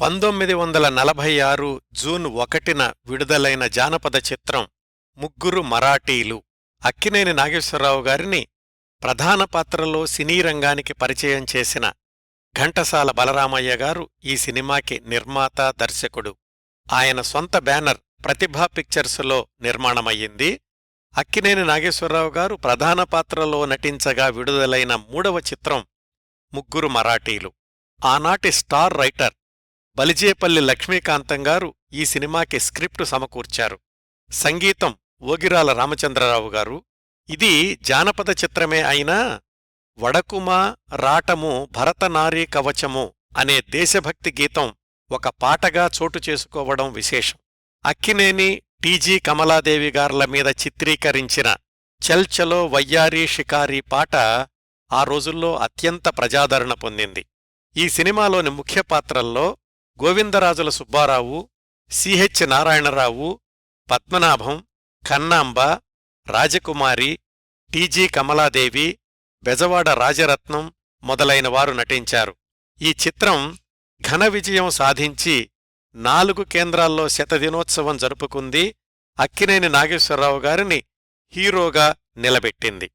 పంతొమ్మిది వందల నలభై ఆరు జూన్ ఒకటిన విడుదలైన జానపద చిత్రం ముగ్గురు మరాఠీలు. అక్కినేని నాగేశ్వరరావు గారిని ప్రధాన పాత్రలో సినీ రంగానికి పరిచయం చేసిన ఘంటసాల బలరామయ్య గారు ఈ సినిమాకి నిర్మాత దర్శకుడు. ఆయన సొంత బ్యానర్ ప్రతిభా పిక్చర్స్లో నిర్మాణమయ్యింది. అక్కినేని నాగేశ్వరరావు గారు ప్రధాన పాత్రలో నటించగా విడుదలైన మూడవ చిత్రం ముగ్గురు మరాఠీలు. ఆనాటి స్టార్ రైటర్ బలిజేపల్లి లక్ష్మీకాంతం గారు ఈ సినిమాకి స్క్రిప్టు సమకూర్చారు. సంగీతం ఓగిరాల రామచంద్రరావు గారు. ఇది జానపద చిత్రమే అయినా వడకుమ రాటము భరతనారీ కవచము అనే దేశభక్తి గీతం ఒక పాటగా చోటు చేసుకోవడం విశేషం. అక్కినేని టీజీ కమలాదేవి గార్ల మీద చిత్రీకరించిన చల్ చలో వయ్యారీ షికారీ పాట ఆ రోజుల్లో అత్యంత ప్రజాదరణ పొందింది. ఈ సినిమాలోని ముఖ్య పాత్రల్లో గోవిందరాజుల సుబ్బారావు సిహెచ్ నారాయణరావు పద్మనాభం కన్నాంబ రాజకుమారి టీజీ కమలాదేవి బెజవాడ రాజరత్నం మొదలైన వారు నటించారు. ఈ చిత్రం ఘన విజయం సాధించి నాలుగు కేంద్రాల్లో శతదినోత్సవం జరుపుకుంది. అక్కినేని నాగేశ్వరరావు గారిని హీరోగా నిలబెట్టింది.